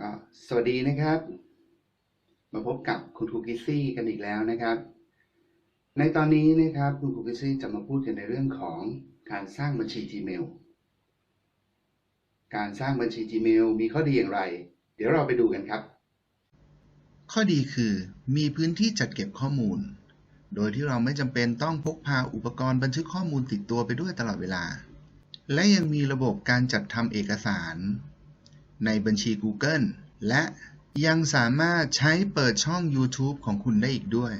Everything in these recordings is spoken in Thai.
ก็สวัสดีนะครับ มาพบกับคุณครูกิซซี่กันอีกแล้วนะครับ ในตอนนี้นะครับคุณครูกิซี่จะมาพูดกันในเรื่องของการสร้างบัญชี Gmail การสร้างบัญชี Gmail มีข้อดีอย่างไร เดี๋ยวเราไปดูกันครับ ข้อดีคือมีพื้นที่จัดเก็บข้อมูล โดยที่เราไม่จำเป็นต้องพกพาอุปกรณ์บันทึกข้อมูลติดตัวไปด้วยตลอดเวลา และยังมีระบบการจัดทำเอกสาร ในบัญชี Google และยังสามารถใช้เปิดช่อง YouTube ของคุณได้อีกด้วย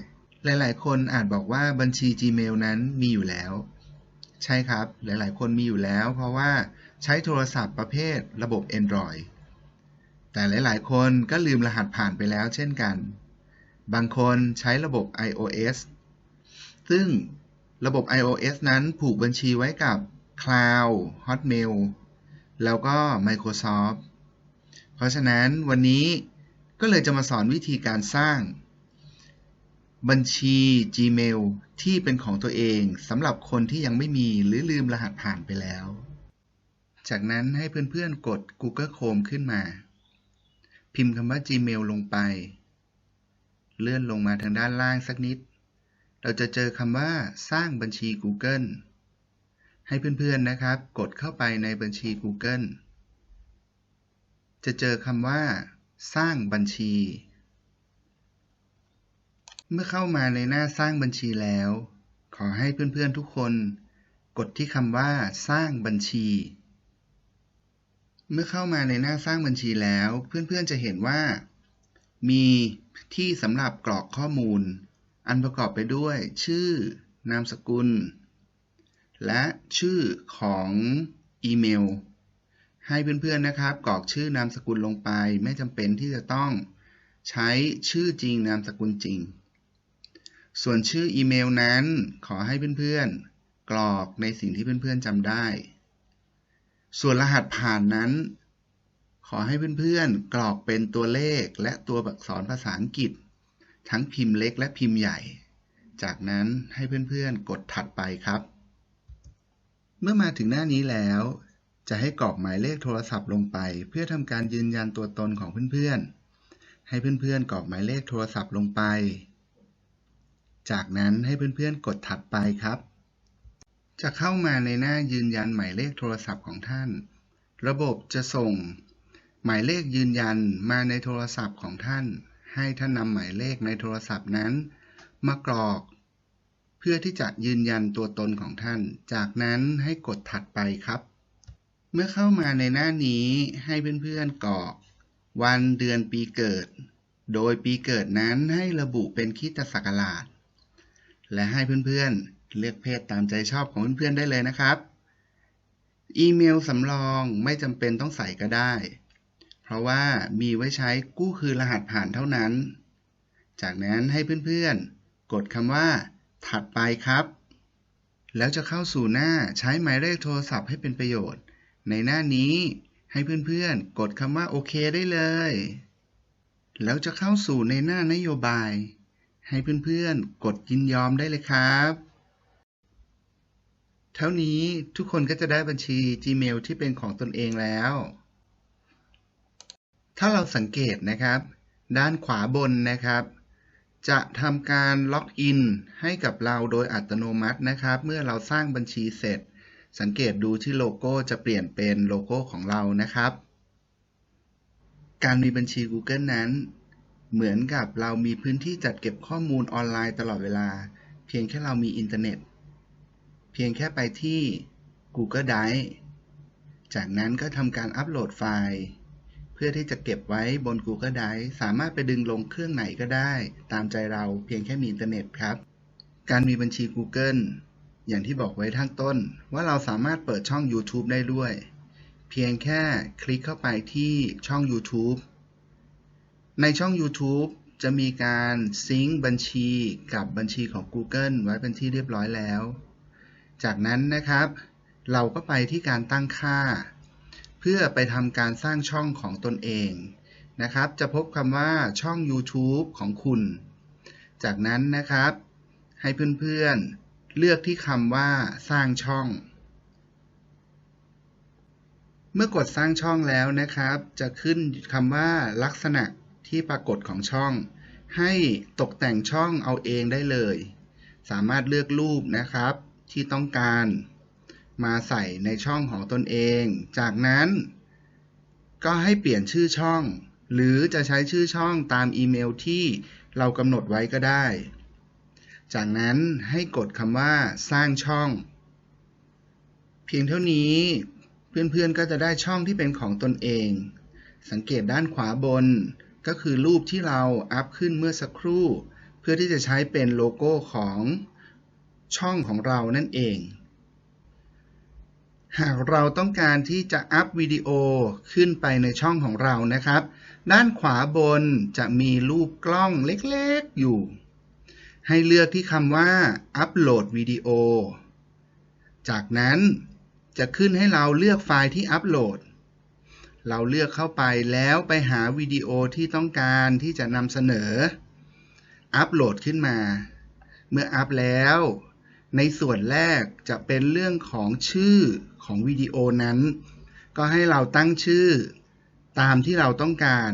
หลาย ๆ คนอาจบอกว่าบัญชี Gmail นั้นมีอยู่แล้ว ใช่ครับ หลาย ๆ คนมีอยู่แล้ว เพราะว่าใช้โทรศัพท์ประเภทระบบ Android แต่หลาย ๆ คนก็ลืมรหัสผ่านไปแล้วเช่นกัน บางคนใช้ระบบ iOS ซึ่งระบบ iOS นั้นผูกบัญชีไว้กับ Cloud Hotmail แล้วก็ Microsoft เพราะฉะนั้นวันนี้ก็เลยจะมาสอนวิธีการสร้าง บัญชี Gmail ที่เป็นของตัวเองสำหรับคนที่ยังไม่มีหรือลืมรหัสผ่านไปแล้ว จากนั้นให้เพื่อนๆกด Google Chrome ขึ้นมา พิมพ์คำว่า Gmail ลงไป เลื่อนลงมาทางด้านล่างสักนิด เราจะเจอคำว่าสร้างบัญชี Google ให้เพื่อนๆนะครับ กดเข้าไปในบัญชี Google จะเจอคำว่า สร้างบัญชี เมื่อเข้ามาในหน้าสร้างบัญชีแล้ว ขอให้เพื่อนๆทุกคน กดที่คำว่า สร้างบัญชี เมื่อเข้ามาในหน้าสร้างบัญชีแล้ว เพื่อนๆจะเห็นว่า มีที่สำหรับกรอกข้อมูล อันประกอบไปด้วย ชื่อ นามสกุล และชื่อของอีเมล ให้เพื่อนๆนะครับกรอกชื่อนามสกุลลงไป ไม่จำเป็นที่จะต้องใช้ชื่อจริงนามสกุลจริง ส่วนชื่ออีเมลนั้นขอให้เพื่อนๆกรอกในสิ่งที่เพื่อนๆจำได้ ส่วนรหัสผ่านนั้น ขอให้เพื่อนๆกรอกเป็นตัวเลขและตัวอักษรภาษาอังกฤษ ทั้งพิมพ์เล็กและพิมพ์ใหญ่ จากนั้นให้เพื่อนๆกดถัดไปครับ เมื่อมาถึงหน้านี้แล้ว จะให้กรอกหมายเลขโทรศัพท์ลงไป เพื่อทำการยืนยันตัวตนของเพื่อนๆ ให้เพื่อนๆกรอกหมายเลขโทรศัพท์ลงไป จากนั้นให้เพื่อนๆกดถัดไปครับ จะเข้ามาในหน้ายืนยันหมายเลขโทรศัพท์ของท่าน ระบบจะส่ง หมายเลขยืนยันมาในโทรศัพท์ของท่าน ให้ท่านนำหมายเลขในโทรศัพท์นั้น มากรอก เพื่อที่จะยืนยันตัวตนของท่าน จากนั้นให้กดถัดไปครับ เมื่อเข้ามาในหน้านี้ให้เพื่อนๆกรอก วันเดือนปีเกิด โดยปีเกิดนั้นให้ระบุเป็นคริสตศักราช และให้เพื่อนๆเลือกเพศตามใจชอบของเพื่อนๆได้เลยนะครับ อีเมลสำรองไม่จำเป็นต้องใส่ก็ได้ เพราะว่ามีไว้ใช้กู้คืนรหัสผ่านเท่านั้น จากนั้นให้เพื่อนๆ กดคำว่า ถัดไปครับ แล้วจะเข้าสู่หน้าใช้หมายเลขโทรศัพท์ให้เป็นประโยชน์ ในหน้านี้ให้เพื่อนๆ กดคำว่าโอเคได้เลย แล้วจะเข้าสู่ในหน้านโยบาย ให้เพื่อนๆ กดยินยอมได้เลยครับเท่านี้ทุกคนก็จะได้บัญชี Gmail ที่เป็นของตนเองแล้ว ถ้าเราสังเกตนะครับ ด้านขวาบนนะครับ จะทำการล็อกอินให้กับเราโดยอัตโนมัตินะครับ เมื่อเราสร้างบัญชีเสร็จ สังเกตดูที่โลโก้จะเปลี่ยนเป็นโลโก้ของเรานะครับ การมีบัญชี Google นั้น เหมือนกับเรามีพื้นที่จัดเก็บข้อมูลออนไลน์ตลอดเวลา เพียงแค่เรามีอินเทอร์เน็ต เพียงแค่ไปที่ Google Drive จากนั้นก็ทำการอัปโหลดไฟล์ เพื่อที่จะเก็บไว้บน Google Drive สามารถไปดึงลงเครื่องไหนก็ได้ ตามใจเราเพียงแค่มีอินเทอร์เน็ตครับ การมีบัญชี Google อย่างที่บอกไว้ทั้งต้น ว่าเราสามารถเปิดช่อง YouTube ได้ด้วย เพียงแค่คลิกเข้าไปที่ช่อง YouTube ในช่อง YouTube จะมีการซิงค์บัญชีกับบัญชีของ Google ไว้เป็นที่เรียบร้อยแล้ว จากนั้นนะครับ เราก็ไปที่การตั้งค่า เพื่อไปทำการสร้างช่องของตนเองนะครับ จะพบคำว่าช่อง YouTube ของคุณ จากนั้นนะครับ ให้เพื่อนๆ เลือกที่คำว่าสร้างช่อง เมื่อกดสร้างช่องแล้วนะครับ จะขึ้นคำว่าลักษณะที่ปรากฏของช่อง ให้ตกแต่งช่องเอาเองได้เลย สามารถเลือกรูปนะครับที่ต้องการ มาใส่ในช่องของตนเอง จากนั้น ก็ให้เปลี่ยนชื่อช่อง หรือจะใช้ชื่อช่องตามอีเมลที่เรากำหนดไว้ก็ได้ จากนั้นให้กดคำว่าสร้างช่อง เพียงเท่านี้เพื่อนๆก็จะได้ช่องที่เป็นของตนเอง สังเกตด้านขวาบน ก็คือรูปที่เราอัพขึ้นเมื่อสักครู่ เพื่อที่จะใช้เป็นโลโก้ของช่องของเรานั่นเอง หากเราต้องการที่จะอัพวิดีโอขึ้นไปในช่องของเรานะครับ ด้านขวาบนจะมีรูปกล้องเล็กๆอยู่ ให้เลือกที่คำว่าอัปโหลดวิดีโอ จากนั้นจะขึ้นให้เราเลือกไฟล์ที่อัปโหลด เราเลือกเข้าไปแล้วไปหาวิดีโอที่ต้องการที่จะนำเสนอ อัปโหลดขึ้นมา เมื่ออัปแล้ว ในส่วนแรกจะเป็นเรื่องของชื่อของวิดีโอนั้น ก็ให้เราตั้งชื่อตามที่เราต้องการ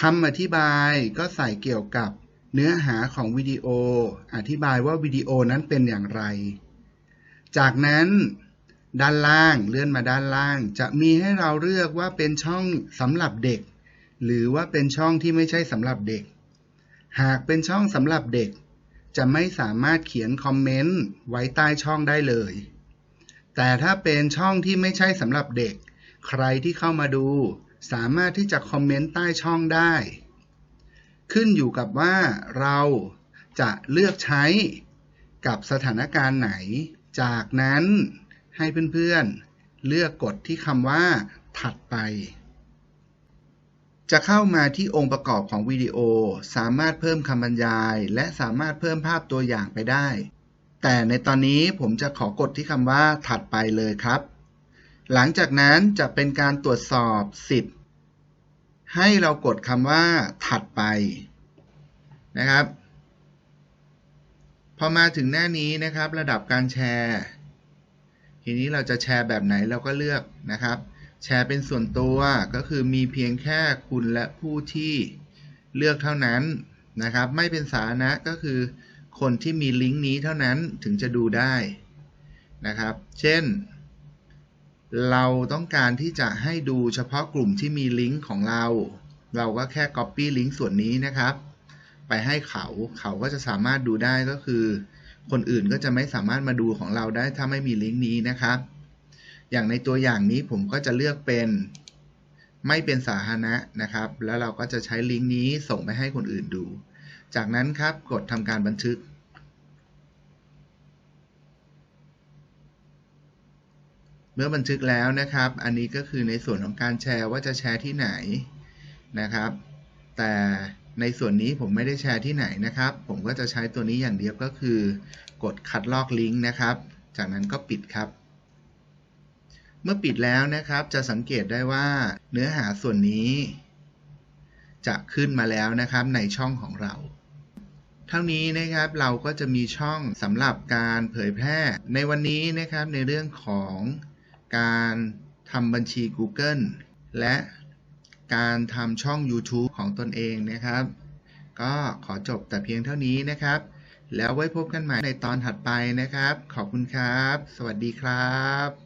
คำอธิบายก็ใส่เกี่ยวกับ เนื้อหาของวิดีโอ อธิบายว่าวิดีโอนั้นเป็นอย่างไร จากนั้นด้านล่างเลื่อนมาด้านล่าง จะมีให้เราเลือกว่าเป็นช่องสำหรับเด็ก หรือว่าเป็นช่องที่ไม่ใช่สำหรับเด็ก หากเป็นช่องสำหรับเด็ก จะไม่สามารถเขียนคอมเมนต์ไว้ใต้ช่องได้เลย แต่ถ้าเป็นช่องที่ไม่ใช่สำหรับเด็ก ใครที่เข้ามาดู สามารถที่จะคอมเมนต์ใต้ช่องได้ ขึ้นอยู่กับว่าเราจะเลือกใช้กับสถานการณ์ไหน จากนั้นให้เพื่อนๆ เลือกกดที่คำว่า ถัดไป จะเข้ามาที่องค์ประกอบของวิดีโอ สามารถเพิ่มคำบรรยาย และสามารถเพิ่มภาพตัวอย่างไปได้ แต่ในตอนนี้ผมจะขอกดที่คำว่าถัดไปเลยครับ หลังจากนั้นจะเป็นการตรวจสอบสิทธิ์ ให้เรากดคำว่าถัดไปนะครับ พอมาถึงหน้านี้นะครับ ระดับการแชร์ ทีนี้เราจะแชร์แบบไหนเราก็เลือกนะครับ แชร์เป็นส่วนตัวก็คือมีเพียงแค่คุณและผู้ที่เลือกเท่านั้นนะครับ ไม่เป็นสาธารณะก็คือ คนที่มีลิงก์นี้เท่านั้นถึงจะดูได้นะครับ เช่น เราต้องการที่จะให้ดูเฉพาะกลุ่มที่มีลิงก์ของเรา เราก็แค่ Copy ลิงก์ส่วนนี้นะครับ ไปให้เขาเขาก็จะสามารถดูได้ก็คือ คนอื่นก็จะไม่สามารถมาดูของเราได้ถ้าไม่มีลิงก์นี้นะครับ อย่างในตัวอย่างนี้ผมก็จะเลือกเป็น ไม่เป็นสาธารณะนะครับ แล้วเราก็จะใช้ลิงก์นี้ส่งไปให้คนอื่นดู จากนั้นครับกดทำการบันทึก เมื่อบันทึกแล้วนะครับ อันนี้ก็คือในส่วนของการแชร์ว่าจะแชร์ที่ไหนนะครับ แต่ในส่วนนี้ผมไม่ได้แชร์ที่ไหนนะครับ ผมก็จะใช้ตัวนี้อย่างเดียวก็คือ กดคัดลอกลิงก์นะครับ จากนั้นก็ปิดครับ เมื่อปิดแล้วนะครับ จะสังเกตได้ว่าเนื้อหาส่วนนี้ จะขึ้นมาแล้วนะครับในช่องของเรา เท่านี้นะครับเราก็จะมีช่องสำหรับการเผยแพร่ ในวันนี้นะครับในเรื่องของ การทำบัญชี Google และการทำช่อง YouTube ของตนเองนะครับ ก็ขอจบแต่เพียงเท่านี้นะครับ แล้วไว้พบกันใหม่ในตอนถัดไปนะครับ ขอบคุณครับ สวัสดีครับ